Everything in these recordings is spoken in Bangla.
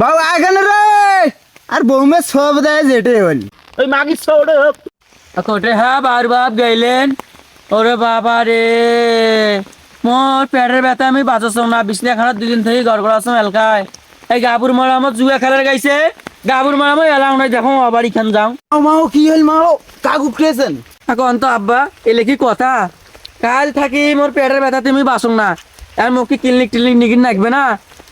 বাবু এখানে রে! আর বৌমে সব দেয় যেটে হল ওই সৌড়ে হোক কোটে হ্যাঁ বার বাপ গেলেন ওরে বাবা রে। মোর পেটের ব্যথা আমি বাঁচাচ্ছ না। বিছনা খানার দুদিন থেকে গড়গড় আসম এলকায়। এই গাবুর মারা আমার জুয়া খেলার গাইছে। গাবুর মারা আমি এলাম নাই দেখো বাড়ি খান যাও। মাও কি হল মাও? কাকু খেয়েছেন এখন তো আব্বা এলে কি কথা? কাল থাকি মোর পেটের ব্যথা তুমি বাসং না। আর মোক কি ক্লিনিক টিলিনিক নিকিন রাখবে না?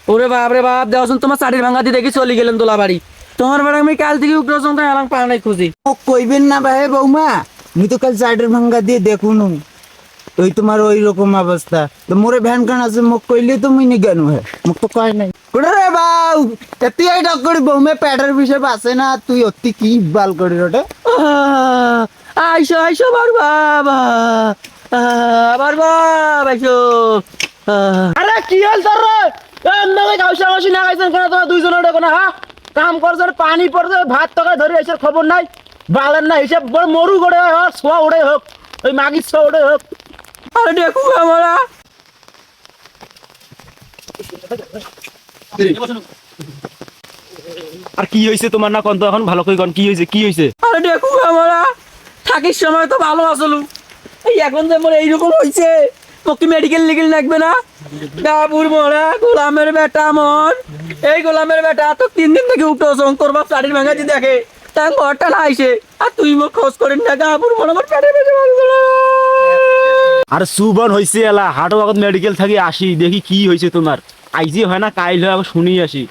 ওরে বাপ রে বাপ দেওয়াছুন তোমার চাটির ভাঙা দিয়ে দেখি চলে গেলেন তোলা বাড়ি তোমার বাড়ি আমি কাল থেকে উঠেছ তো এলাম পা নাই খুঁজি। ও কইবেন না ভাই বৌমা মুই তো কাল চাইডের ভাঙ্গা দিয়ে দেখুন ওই তোমার ওই রকম অবস্থা। তো মোরে ভ্যান কান আছে মোক কইলে তো মুই নি জ্ঞান হয় মোক তো কয় নাই। কোনে রে বাউ তুই এই ডক করি বৌমে পেটের বিষয় বাসে না তুই অতি কি বাল করি আহ, আইসো আইসো বার বাবা আহ, বার বাবা আইসো আহ, আরে কি হল তোর রে এমনি গাউসা গাউসি না খাইছেন কেন? তোমার দুইজনের ডেকো না হ্যাঁ কাম করছেন পানি পড়ছে ভাত তকা ধরে এসে খবর নাই। বালেন না হিসেব বড় মরু গড়ে হোক সোয়া উড়ে হোক ওই মাগির সোয়া উড়ে হোক। আরে দেখু আমরা। আর কি হয়েছে তোমার না কন্ত এখন? ভালো করে কন কি হয়েছে কি হয়েছে আরে দেখু আমরা। থাকির সময় তো ভালো আসলু এই এখন যে মোর এইরকম হয়েছে কি মেডিকেল লিগেল লাগবে না? ডাবুর মরা গোলামের বেটা মন। এই গোলামের বেটা তো তিন দিন থেকে উঠো তোর বাপ শাড়ির ভাঙা দিয়ে দেখে, তার ঘরটা না আইসে আর তুই মোক খোঁজ করিস না ডাবুর মরা আমার পেটে পেটে আর সুবন হয়েছে এলা হাটও আগত মেডিকেল থাকি আসি, দেখি কি হয়েছে তোমার। আইজি হয় না, কাইল হয় শুনি আসি।